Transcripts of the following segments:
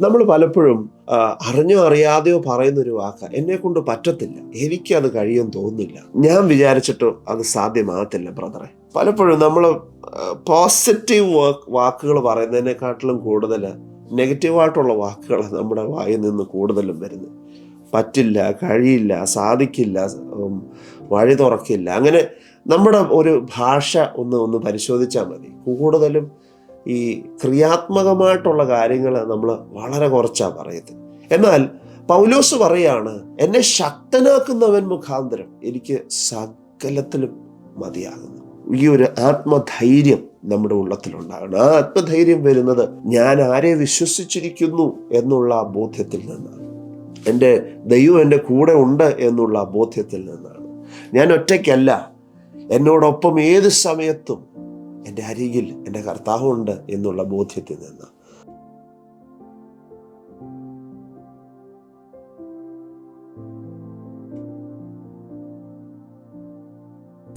നമ്മൾ പലപ്പോഴും അറിഞ്ഞോ അറിയാതെയോ പറയുന്നൊരു വാക്ക് എന്നെ കൊണ്ട് പറ്റത്തില്ല. അത് കഴിയും തോന്നുന്നില്ല. ഞാൻ വിചാരിച്ചിട്ടോ അത് സാധ്യമാകത്തില്ല ബ്രദറെ. പലപ്പോഴും നമ്മൾ പോസിറ്റീവ് വാക്ക് വാക്കുകൾ പറയുന്നതിനെക്കാട്ടിലും കൂടുതൽ നെഗറ്റീവായിട്ടുള്ള വാക്കുകളാണ് നമ്മുടെ വായിൽ നിന്ന് കൂടുതലും വരുന്നത്. പറ്റില്ല കഴിയില്ല സാധിക്കില്ല വഴി തുറക്കില്ല. അങ്ങനെ നമ്മുടെ ഒരു ഭാഷ ഒന്ന് ഒന്ന് പരിശോധിച്ചാൽ മതി. കൂടുതലും ഈ ക്രിയാത്മകമായിട്ടുള്ള കാര്യങ്ങൾ നമ്മൾ വളരെ കുറച്ചാണ് പറയുന്നത്. എന്നാൽ പൗലോസ് പറയാണ് എന്നെ ശക്തനാക്കുന്നവൻ മുഖാന്തരം എനിക്ക് സകലത്തിലും മതിയാകുന്നു. ഈ ഒരു ആത്മധൈര്യം നമ്മുടെ ഉള്ളത്തിലുണ്ടാകണം. ആ ആത്മധൈര്യം വരുന്നത് ഞാൻ ആരെ വിശ്വസിച്ചിരിക്കുന്നു എന്നുള്ള ബോധ്യത്തിൽ നിന്നാണ്. എന്റെ ദൈവം എന്റെ കൂടെ ഉണ്ട് എന്നുള്ള ബോധ്യത്തിൽ നിന്നാണ്. ഞാൻ ഒറ്റയ്ക്കല്ല. എന്നോടൊപ്പം ഏത് സമയത്തും എന്റെ അരികിൽ എന്റെ കർത്താവുണ്ട് എന്നുള്ള ബോധ്യത്തിൽ നിന്ന്.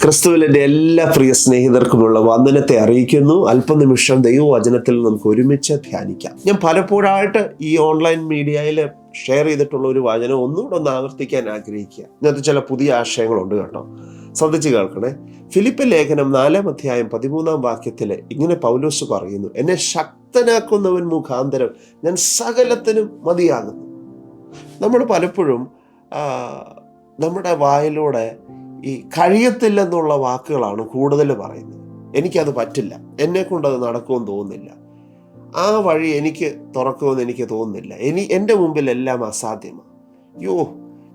ക്രിസ്തുവിൽ എന്റെ എല്ലാ പ്രിയ സ്നേഹിതർക്കുമുള്ള വന്ദനത്തെ അറിയിക്കുന്നു. അല്പനിമിഷം ദൈവവചനത്തിൽ നമുക്ക് ഒരുമിച്ച് ധ്യാനിക്കാം. ഞാൻ പലപ്പോഴായിട്ട് ഈ ഓൺലൈൻ മീഡിയയിൽ ഷെയർ ചെയ്തിട്ടുള്ള ഒരു വചനം ഒന്നുകൂടെ ഒന്ന് ആവർത്തിക്കാൻ ആഗ്രഹിക്കുക. ഇന്നത്തെ ചില പുതിയ ആശയങ്ങളുണ്ട് കേട്ടോ. ശ്രദ്ധിച്ച് കേൾക്കണേ. ഫിലിപ്പ് ലേഖനം നാലാം അധ്യായം പതിമൂന്നാം വാക്യത്തിൽ ഇങ്ങനെ പൗലോസ് പറയുന്നു എന്നെ ശക്തനാക്കുന്നവൻ മുഖാന്തരം ഞാൻ സകലത്തിനും മതിയാകുന്നു. നമ്മൾ പലപ്പോഴും നമ്മുടെ വായിലൂടെ ഈ കഴിയത്തില്ലെന്നുള്ള വാക്കുകളാണ് കൂടുതൽ പറയുന്നത്. എനിക്കത് പറ്റില്ല. എന്നെ കൊണ്ടത് നടക്കുമെന്ന് തോന്നുന്നില്ല. ആ വഴി എനിക്ക് തുറക്കുമെന്ന് എനിക്ക് തോന്നുന്നില്ല. ഇനി എന്റെ മുമ്പിൽ എല്ലാം അസാധ്യമാണ്. യോ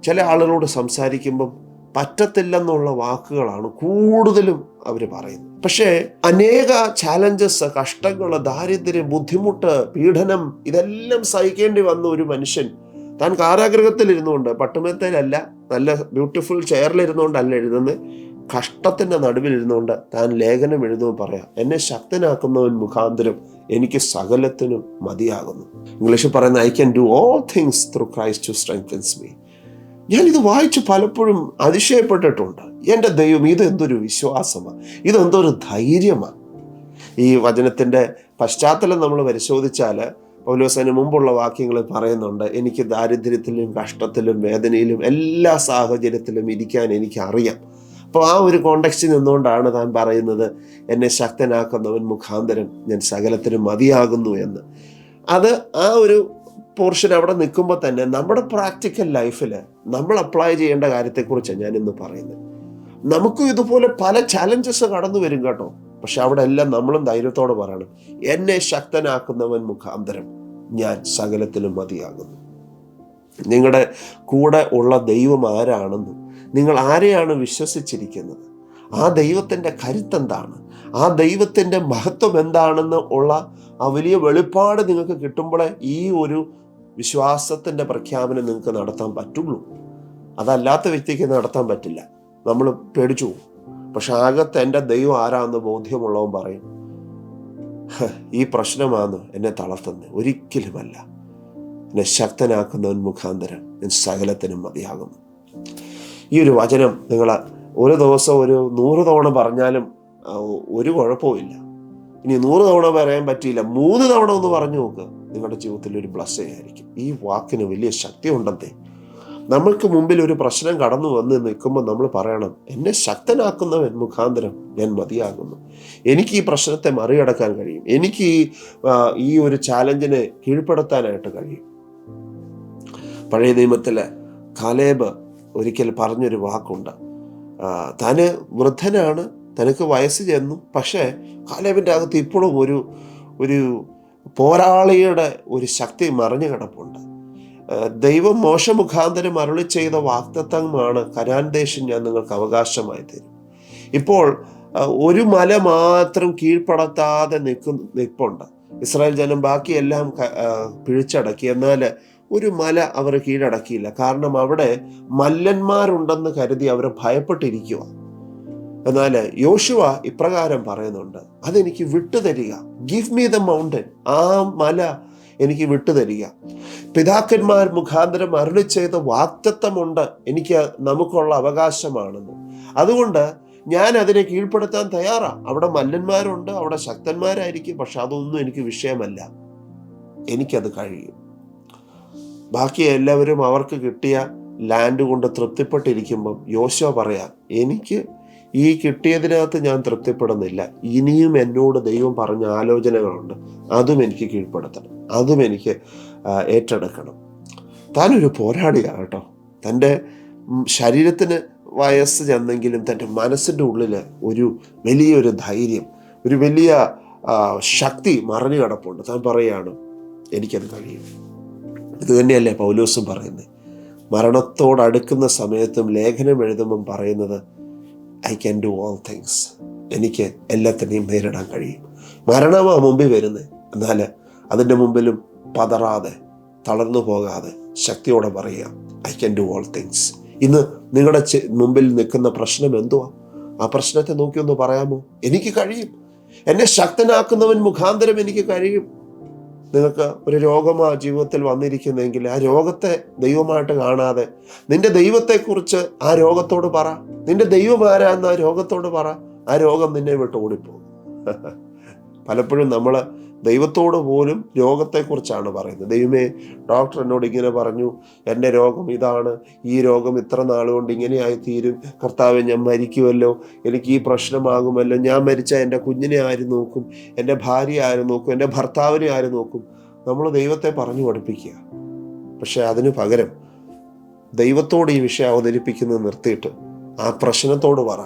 ചില ആളുകളോട് സംസാരിക്കുമ്പം പറ്റത്തില്ലെന്നുള്ള വാക്കുകളാണ് കൂടുതലും അവർ പറയുന്നത്. പക്ഷേ അനേക ചാലഞ്ചസ് കഷ്ടങ്ങൾ ദാരിദ്ര്യം ബുദ്ധിമുട്ട് പീഡനം ഇതെല്ലാം സഹിക്കേണ്ടി വന്ന ഒരു മനുഷ്യൻ താൻ കാരാഗ്രഹത്തിൽ ഇരുന്നുകൊണ്ട് പട്ടുമത്തേലല്ല നല്ല ബ്യൂട്ടിഫുൾ ചെയറിലിരുന്നുകൊണ്ടല്ല എഴുതുന്നത് കഷ്ടത്തിന്റെ നടുവിൽ ഇരുന്നുകൊണ്ട് താൻ ലേഖനം എഴുതുമ്പോൾ പറയാം എന്നെ ശക്തനാക്കുന്നവൻ മുഖാന്തരം എനിക്ക് സകലത്തിനും മതിയാകുന്നു. ഇംഗ്ലീഷിൽ പറയുന്ന I can do all things through Christ to strengthens me ഞാനിത് വായിച്ച് പലപ്പോഴും അതിശയപ്പെട്ടിട്ടുണ്ട്. എന്റെ ദൈവം ഇതെന്തൊരു വിശ്വാസമാണ് ഇതെന്തൊരു ധൈര്യമാണ് ഈ വചനത്തിന്റെ പശ്ചാത്തലം നമ്മൾ പരിശോധിച്ചാൽ പൗലോസിന് മുമ്പുള്ള വാക്യങ്ങൾ പറയുന്നുണ്ട് എനിക്ക് ദാരിദ്ര്യത്തിലും കഷ്ടത്തിലും വേദനയിലും എല്ലാ സാഹചര്യത്തിലും ഇരിക്കാൻ എനിക്ക് അറിയാം അപ്പോൾ ആ ഒരു കോണ്ടക്സ്റ്റിൽ നിന്നുകൊണ്ടാണ് താൻ പറയുന്നത് എന്നെ ശക്തനാക്കുന്നവൻ മുഖാന്തരം ഞാൻ സകലത്തിനും മതിയാകുന്നു എന്ന്. അത് ആ ഒരു പോർഷൻ അവിടെ നിൽക്കുമ്പോൾ തന്നെ നമ്മുടെ പ്രാക്ടിക്കൽ ലൈഫിൽ നമ്മൾ അപ്ലൈ ചെയ്യേണ്ട കാര്യത്തെക്കുറിച്ചാണ് ഞാൻ ഇന്ന് പറയുന്നത്. നമുക്കും ഇതുപോലെ പല ചാലഞ്ചസ് കടന്നു വരും കേട്ടോ. പക്ഷെ അവിടെ എല്ലാം നമ്മളും ധൈര്യത്തോടെ പറയണം. എന്നെ ശക്തനാക്കുന്നവൻ മുഖാന്തരം ഞാൻ സകലത്തിലും മതിയാകുന്നു. നിങ്ങളുടെ കൂടെ ഉള്ള ദൈവം ആരാണെന്നും നിങ്ങൾ ആരെയാണ് വിശ്വസിച്ചിരിക്കുന്നത്? ആ ദൈവത്തിന്റെ കരുത്തെന്താണ്? ആ ദൈവത്തിന്റെ മഹത്വം എന്താണെന്ന് ഉള്ള ആ വലിയ വെളിപ്പാട് നിങ്ങൾക്ക് കിട്ടുമ്പോൾ ഈ ഒരു വിശ്വാസത്തിന്റെ പ്രഖ്യാപനം നിങ്ങൾക്ക് നടത്താൻ പറ്റുള്ളൂ. അതല്ലാത്ത വ്യക്തിക്ക് നടത്താൻ പറ്റില്ല. നമ്മൾ പേടിച്ചു പോകും. പക്ഷെ ആകത്ത് എന്റെ ദൈവം ആരാന്ന് ബോധ്യമുള്ളവൻ പറയും ഈ പ്രശ്നമാണ് എന്നെ തളർത്തുന്നത് ഒരിക്കലുമല്ല. എന്നെ ശക്തനാക്കുന്നവൻ മുഖാന്തരം ഞാൻ സകലത്തിനും മതിയാകുന്നു. ഈ ഒരു വചനം നിങ്ങൾ ഒരു ദിവസം ഒരു നൂറ് തവണ പറഞ്ഞാലും ഒരു ഒരു കുഴപ്പവുമില്ല. ഇനി നൂറ് തവണ പറയാൻ പറ്റിയില്ല. മൂന്ന് തവണ ഒന്ന് പറഞ്ഞു നോക്ക്. നിങ്ങളുടെ ജീവിതത്തിൽ ഒരു ബ്ലസ്സിംഗ് ആയിരിക്കും. ഈ വാക്കിന് വലിയ ശക്തി ഉണ്ടെന്നേ. നമ്മൾക്ക് മുമ്പിൽ ഒരു പ്രശ്നം കടന്നു വന്ന് നിൽക്കുമ്പോൾ നമ്മൾ പറയണം എന്നെ ശക്തനാക്കുന്നവൻ മുഖാന്തരം ഞാൻ മതിയാകുന്നു. എനിക്ക് ഈ പ്രശ്നത്തെ മറികടക്കാൻ കഴിയും. എനിക്ക് ഈ ഒരു ചാലഞ്ചിനെ കീഴ്പ്പെടുത്താനായിട്ട് കഴിയും. പഴയ നിയമത്തിലെ കാലേബ് ഒരിക്കൽ പറഞ്ഞൊരു വാക്കുണ്ട്. താന് വൃദ്ധനാണ് തനിക്ക് വയസ്സ് ചെന്നു പക്ഷേ കാലേബിന്റെ അകത്ത് ഇപ്പോഴും ഒരു ഒരു പോരാളിയുടെ ഒരു ശക്തി മറിഞ്ഞു കിടപ്പുണ്ട്. ദൈവം മോശമുഖാന്തരം അരുളി ചെയ്ത വാക്തത്വമാണ് കനാൻ ദേശം ഞാൻ നിങ്ങൾക്ക് അവകാശമായി തരും. ഇപ്പോൾ ഒരു മല മാത്രം കീഴ്പ്പെടുത്താതെ നിൽക്കുന്ന നിൽപ്പുണ്ട്. ഇസ്രായേൽ ജനം ബാക്കിയെല്ലാം പിഴിച്ചടക്കി. എന്നാൽ ഒരു മല അവർ കീഴടക്കിയില്ല. കാരണം അവിടെ മല്ലന്മാരുണ്ടെന്ന് കരുതി അവർ ഭയപ്പെട്ടിരിക്കുക എന്നാൽ യോശുവ ഇപ്രകാരം പറയുന്നുണ്ട് അതെനിക്ക് വിട്ടുതരിക. ഗിവ് മീ ദ മൗണ്ടൻ ആ മല എനിക്ക് വിട്ടുതരിക. പിതാക്കന്മാർ മുഖാന്തരം അരുളി ചെയ്ത വാക്തത്വമുണ്ട് എനിക്ക് നമുക്കുള്ള അവകാശമാണെന്ന്. അതുകൊണ്ട് ഞാൻ അതിനെ കീഴ്പ്പെടുത്താൻ തയ്യാറാണ് അവിടെ മല്ലന്മാരുണ്ട് അവിടെ ശക്തന്മാരായിരിക്കും പക്ഷെ അതൊന്നും എനിക്ക് വിഷയമല്ല. എനിക്കത് കഴിയും. ബാക്കി എല്ലാവരും അവർക്ക് കിട്ടിയ ലാൻഡ് കൊണ്ട് തൃപ്തിപ്പെട്ടിരിക്കുമ്പം യോശോ പറയാം എനിക്ക് ഈ കിട്ടിയതിനകത്ത് ഞാൻ തൃപ്തിപ്പെടുന്നില്ല. ഇനിയും എന്നോട് ദൈവം പറഞ്ഞ ആലോചനകളുണ്ട്. അതും എനിക്ക് കീഴ്പ്പെടുത്തണം. അതും എനിക്ക് ഏറ്റെടുക്കണം. താനൊരു പോരാളിയാണ് കേട്ടോ. തന്റെ ശരീരത്തിന് വയസ്സ് ചെന്നെങ്കിലും തന്റെ മനസ്സിന്റെ ഉള്ളിൽ ഒരു വലിയൊരു ധൈര്യം ഒരു വലിയ ശക്തി മറിഞ്ഞു കിടപ്പുണ്ട്. താൻ പറയുകയാണ് എനിക്കത് കഴിയും. ഇത് തന്നെയല്ലേ പൗലോസും പറയുന്നത്. മരണത്തോടടുക്കുന്ന സമയത്തും ലേഖനം എഴുതുമ്പം പറയുന്നത് I can do all things എനിക്ക് എല്ലാത്തിനെയും നേരിടാൻ കഴിയും. മരണമാ മുമ്പിൽ വരുന്നത് എന്നാൽ അതിന്റെ മുമ്പിലും പതറാതെ തളർന്നു പോകാതെ ശക്തിയോടെ പറയുക I can do all things ഇന്ന് നിങ്ങളുടെ മുമ്പിൽ നിൽക്കുന്ന പ്രശ്നം എന്തുവാ? ആ പ്രശ്നത്തെ നോക്കി ഒന്ന് പറയാമോ? എനിക്ക് കഴിയും. എന്നെ ശക്തനാക്കുന്നവൻ മുഖാന്തരം എനിക്ക് കഴിയും. നിങ്ങൾക്ക് ഒരു രോഗമാ ജീവിതത്തിൽ വന്നിരിക്കുന്നെങ്കിൽ ആ രോഗത്തെ ദൈവമായിട്ട് കാണാതെ നിന്റെ ദൈവത്തെക്കുറിച്ച് ആ രോഗത്തോട് പറ. നിന്റെ ദൈവം ആരാന്ന് ആ രോഗത്തോട് പറ. ആ രോഗം നിന്നെ വിട്ട് ഓടിപ്പോകും. പലപ്പോഴും നമ്മൾ ദൈവത്തോട് പോലും രോഗത്തെക്കുറിച്ചാണ് പറയുന്നത്. ദൈവമേ ഡോക്ടർ എന്നോട് ഇങ്ങനെ പറഞ്ഞു. എന്റെ രോഗം ഇതാണ്. ഈ രോഗം ഇത്ര നാളുകൊണ്ട് ഇങ്ങനെയായി തീരും. കർത്താവെ ഞാൻ മരിക്കുമല്ലോ എനിക്ക് ഈ പ്രശ്നമാകുമല്ലോ. ഞാൻ മരിച്ച എന്റെ കുഞ്ഞിനെ ആര് നോക്കും? എന്റെ ഭാര്യ ആര് നോക്കും? എന്റെ ഭർത്താവിനെ ആര് നോക്കും? നമ്മൾ ദൈവത്തെ പറഞ്ഞു പഠിപ്പിക്കുക. പക്ഷേ അതിന് പകരം ദൈവത്തോട് ഈ വിഷയം അവതരിപ്പിക്കുന്നത് നിർത്തിയിട്ട് ആ പ്രശ്നത്തോട് പറ.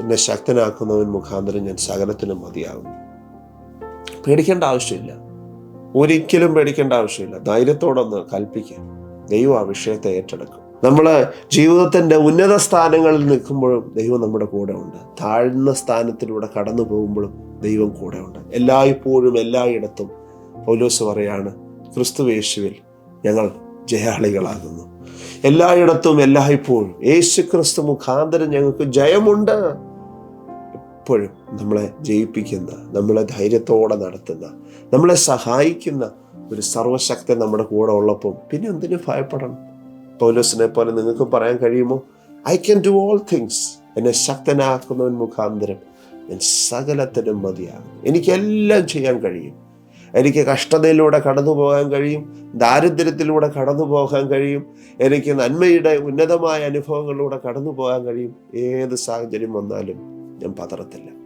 എന്നെ ശക്തനാക്കുന്നവൻ മുഖാന്തരം ഞാൻ സകലത്തിനും മതിയാകും പേടിക്കേണ്ട ആവശ്യമില്ല. ഒരിക്കലും പേടിക്കേണ്ട ആവശ്യമില്ല. ധൈര്യത്തോടൊന്ന് കൽപ്പിക്കാം ദൈവം ആ വിഷയത്തെ ഏറ്റെടുക്കും. നമ്മൾ ജീവിതത്തിന്റെ ഉന്നത സ്ഥാനങ്ങളിൽ നിൽക്കുമ്പോഴും ദൈവം നമ്മുടെ കൂടെ ഉണ്ട്. താഴ്ന്ന സ്ഥാനത്തിലൂടെ കടന്നു പോകുമ്പോഴും ദൈവം കൂടെ ഉണ്ട്. എല്ലായ്പ്പോഴും എല്ലായിടത്തും പൗലോസ് പറയാണ് ക്രിസ്തു യേശുവിൽ ഞങ്ങൾ ജയാളികളാകുന്നു എല്ലായിടത്തും എല്ലായ്പ്പോഴും. യേശു ക്രിസ്തു മുഖാന്തരം ഞങ്ങൾക്ക് ജയമുണ്ട്. എപ്പോഴും നമ്മളെ ജയിപ്പിക്കുന്ന നമ്മളെ ധൈര്യത്തോടെ നടത്തുന്ന നമ്മളെ സഹായിക്കുന്ന ഒരു സർവശക്തൻ നമ്മുടെ കൂടെ ഉള്ളപ്പം പിന്നെ എന്തിനു ഭയപ്പെടണം? പൗലോസിനെ പോലെ നിങ്ങൾക്ക് പറയാൻ കഴിയുമോ? I can do all things എന്നെ ശക്തനാക്കുന്നവൻ മുഖാന്തരം ഞാൻ സകലത്തിനും മതിയാകും എനിക്കെല്ലാം ചെയ്യാൻ കഴിയും. എനിക്ക് കഷ്ടതയിലൂടെ കടന്നു പോകാൻ കഴിയും. ദാരിദ്ര്യത്തിലൂടെ കടന്നു പോകാൻ കഴിയും. എനിക്ക് നന്മയുടെ ഉന്നതമായ അനുഭവങ്ങളിലൂടെ കടന്നു പോകാൻ കഴിയും. ഏത് സാഹചര്യം വന്നാലും ഞാൻ പതറത്തില്ല.